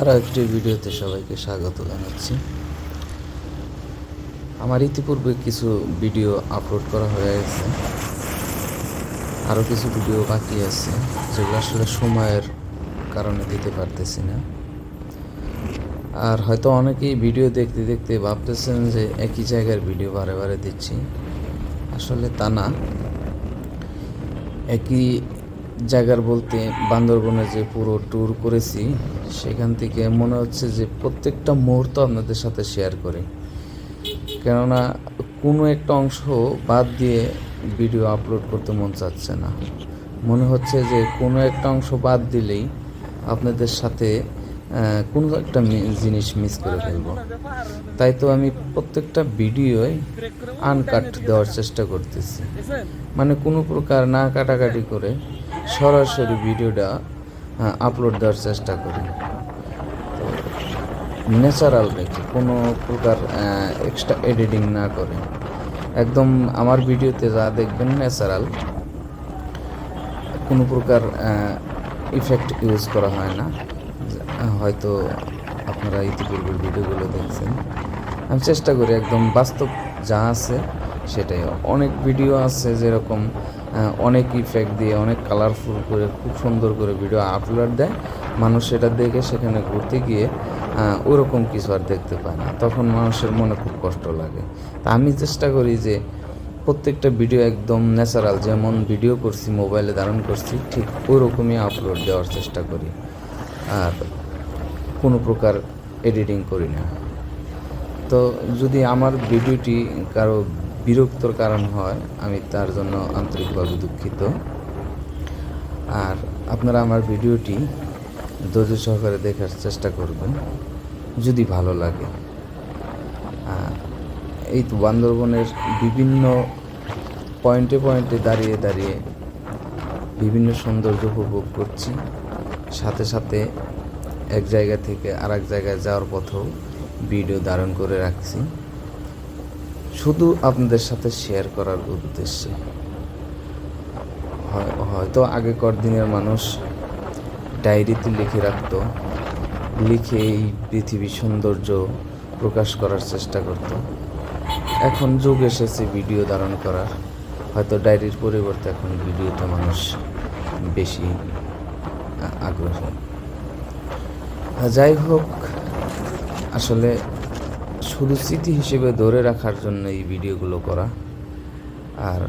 আরও একটি ভিডিওতে সবাইকে স্বাগত জানাচ্ছি। আমার ইতিপূর্বে কিছু ভিডিও আপলোড করা হয়ে গেছে। আরও কিছু ভিডিও বাকি আছে, যেগুলো আসলে সময়ের কারণে দিতে পারতেছি না। আর হয়তো অনেকেই ভিডিও দেখতে দেখতে ভাবতেছেন যে একই জায়গার ভিডিও বারে বারে দিচ্ছি। আসলে তা না। একই জায়গার বলতে বান্দরবনে যে পুরো ট্যুর করেছি, সেখান থেকে মনে হচ্ছে যে প্রত্যেকটা মুহূর্ত আপনাদের সাথে শেয়ার করি। কেননা কোনো একটা অংশ বাদ দিয়ে ভিডিও আপলোড করতে মন চাচ্ছে না। মনে হচ্ছে যে কোনো একটা অংশ বাদ দিলেই আপনাদের সাথে কোনো একটা জিনিস মিস করে ফেলব। তাই তো আমি প্রত্যেকটা ভিডিওয় আনকাট দেওয়ার চেষ্টা করতেছি। মানে কোনো প্রকার না কাটাকাটি করে সরাসরি ভিডিওটা আপলোড দেওয়ার চেষ্টা করি। ন্যাচারাল রেখে কোনো প্রকার এক্সট্রা এডিটিং না করে। একদম আমার ভিডিওতে যা দেখবেন ন্যাচারাল কোনো প্রকার ইফেক্ট ইউজ করা হয় না। হয়তো আপনারা ইতিপূর্বের ভিডিওগুলো দেখছেন। আমি চেষ্টা করি একদম বাস্তব যা আছে সেটাই। অনেক ভিডিও আছে যেরকম অনেক ইফেক্ট দিয়ে, অনেক কালারফুল করে, খুব সুন্দর করে ভিডিও আপলোড দেয়। মানুষ সেটা দেখে সেখানে ঘুরতে গিয়ে ওরকম কিছু আর দেখতে পায় না। তখন মানুষের মনে খুব কষ্ট লাগে। তা আমি চেষ্টা করি যে, প্রত্যেকটা ভিডিও একদম ন্যাচারাল যেমন ভিডিও করছি মোবাইলে ধারণ করছি, ঠিক ওরকমই আপলোড দেওয়ার চেষ্টা করি। আর কোনো প্রকার এডিটিং করি না। তো যদি আমার ভিডিওটি কারও বিরক্তর কারণ হয়, আমি তার জন্য আন্তরিকভাবে দুঃখিত। আর আপনারা আমার ভিডিওটি ধৈর্য সহকারে দেখার চেষ্টা করবেন, যদি ভালো লাগে। এই তো বান্দরবনের বিভিন্ন পয়েন্টে পয়েন্টে দাঁড়িয়ে দাঁড়িয়ে বিভিন্ন সৌন্দর্য উপভোগ করছি। সাথে সাথে এক জায়গা থেকে আর এক জায়গায় যাওয়ার পথেও ভিডিও ধারণ করে রাখছি। শুধু আপনাদের সাথে শেয়ার করার উদ্দেশ্যে। হয়- হয়তো আগেকার দিনের মানুষ ডায়েরিতে লিখে রাখতো, লিখে এই পৃথিবীর সৌন্দর্য প্রকাশ করার চেষ্টা করত। এখন যুগ এসেছে ভিডিও ধারণ করার। হয়তো ডায়েরির পরিবর্তে এখন ভিডিওতে মানুষ বেশি আগ্রহী। যাই হোক, আসলে শুধু স্মৃতি হিসেবে ধরে রাখার জন্য এই ভিডিওগুলো করা। আর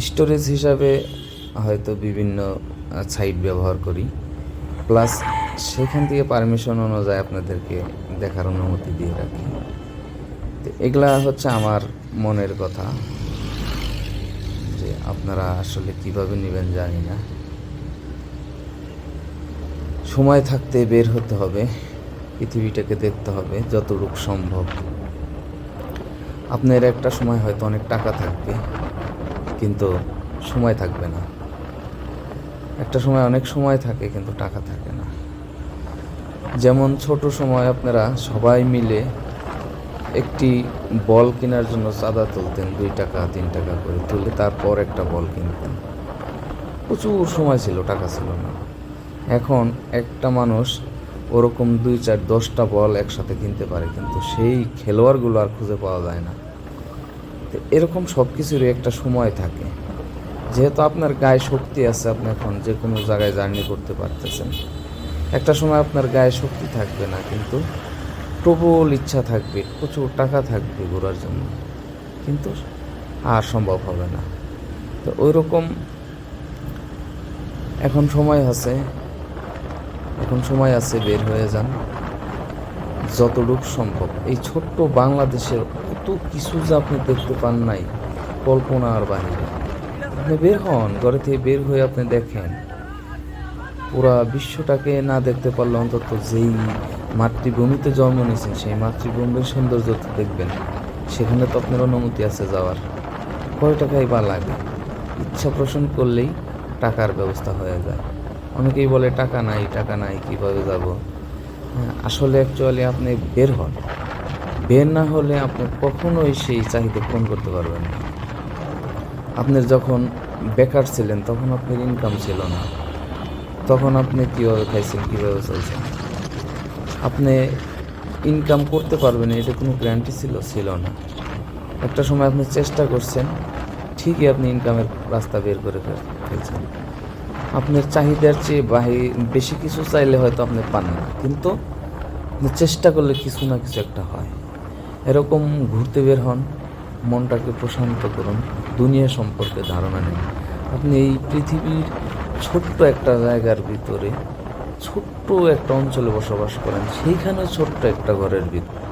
স্টোরেজ হিসাবে হয়তো বিভিন্ন সাইট ব্যবহার করি। প্লাস সেখান থেকে পারমিশন অনুযায়ী আপনাদেরকে দেখার অনুমতি দিয়ে রাখি। তো এগুলা হচ্ছে আমার মনের কথা। যে আপনারা আসলে কীভাবে নেবেন জানি না। সময় থাকতে বের হতে হবে। পৃথিবীটাকে দেখতে হবে যতটুকু সম্ভব। আপনার একটা সময় হয়তো অনেক টাকা থাকবে, কিন্তু সময় থাকবে না। একটা সময় অনেক সময় থাকে, কিন্তু টাকা থাকে না। যেমন ছোট সময় আপনারা সবাই মিলে একটি বল কেনার জন্য চাঁদা তুলতেন, দুই টাকা, তিন টাকা করে তুলে তারপর একটা বল কিনতেন। প্রচুর সময় ছিল, টাকা ছিল না। এখন একটা মানুষ ওরকম দুই চার দশটা বল একসাথে কিনতে পারে, কিন্তু সেই খেলোয়াড়গুলো আর খুঁজে পাওয়া যায় না। তো এরকম সব কিছুরই একটা সময় থাকে। যেহেতু আপনার গায়ে শক্তি আছে, আপনি এখন যে কোনো জায়গায় জার্নি করতে পারতেছেন। একটা সময় আপনার গায়ে শক্তি থাকবে না, কিন্তু প্রবল ইচ্ছা থাকবে, প্রচুর টাকা থাকবে ঘোরার জন্য। কিন্তু আর সম্ভব হবে না। তো ওই রকম এখন সময় আছে এখন সময় আছে, বের হয়ে যান। যতটুক সম্ভব। এই ছোট্ট বাংলাদেশের কত কিছু যে আপনি দেখতে পান নাই কল্পনার বাহিরে। আপনি বের হন, ঘরে থেকে বের হয়ে আপনি দেখেন। পুরা বিশ্বটাকে না দেখতে পারলে অন্তত যেই মাতৃভূমিতে জন্ম নিয়েছেন, সেই মাতৃভূমির সৌন্দর্য দেখবেন। সেখানে তো আপনার অনুমতি আছে যাওয়ার। কয় টাকাই বা লাগে। ইচ্ছা পোষণ করলেই টাকার ব্যবস্থা হয়ে যায়। অনেকেই বলে টাকা নাই টাকা নাই কীভাবে যাব? হ্যাঁ, আসলে অ্যাকচুয়ালি আপনি বের হন। বের না হলে আপনি কখনোই সেই চাহিদা পূরণ করতে পারবেন না। আপনার যখন বেকার ছিলেন তখন আপনার ইনকাম ছিল না। তখন আপনি কীভাবে খাইছেন কীভাবে চলছেন? আপনি ইনকাম করতে পারবেন এটা কোনো গ্যারান্টি ছিল ছিল না। একটা সময় আপনি চেষ্টা করছেন ঠিকই আপনি ইনকামের রাস্তা বের করে ফেলছেন। আপনার চাহিদার চেয়ে বাহি বেশি কিছু চাইলে হয়তো আপনি পান না। কিন্তু চেষ্টা করলে কিছু না কিছু একটা হয়। এরকম ঘুরতে বের হন, মনটাকে প্রশান্ত করুন, দুনিয়া সম্পর্কে ধারণা নিন। আপনি এই পৃথিবীর ছোট্ট একটা জায়গার ভিতরে ছোট্ট একটা অঞ্চলে বসবাস করেন, সেইখানে ছোট্ট একটা ঘরের ভিতরে।